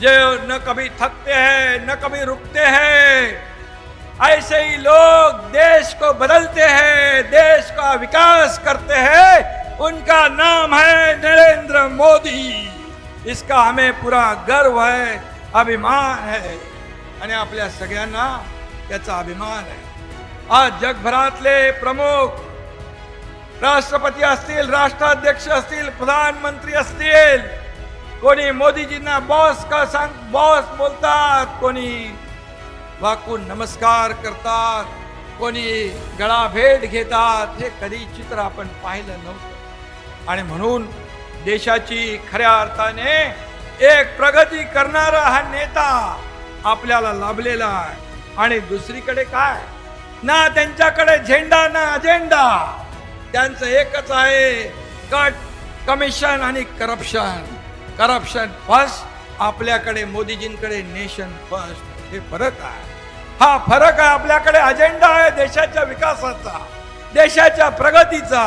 जो न कभी थकते हैं न कभी रुकते हैं। ऐसे ही लोग देश को बदलते हैं देश का विकास करते हैं। उनका नाम है नरेंद्र मोदी। इसका हमें पूरा गर्व है अभिमान है। आणि आपल्या सगळ्यांना त्याचा अभिमान आहे। आज जगभरातले प्रमुख राष्ट्रपती असतील राष्ट्राध्यक्ष असतील प्रधानमंत्री असतील कोणी मोदीजींना बॉस का सांग बॉस बोलतात कोणी वाकून नमस्कार करतात कोणी गळा भेट घेतात हे कधी चित्र आपण पाहिलं नव्हतं. आणि म्हणून देशाची खऱ्या अर्थाने एक प्रगती करणारा हा नेता आपल्याला लाभलेला आहे. आणि दुसरीकडे काय? ना त्यांच्याकडे झेंडा ना अजेंडा. त्यांचं एकच आहे कट कमिशन आणि करप्शन. करप्शन फर्स्ट आपल्याकडे मोदीजींकडे नेशन फर्स्ट हे फरक आहे. हा फरक आहे आपल्याकडे अजेंडा आहे देशाच्या विकासाचा देशाच्या प्रगतीचा.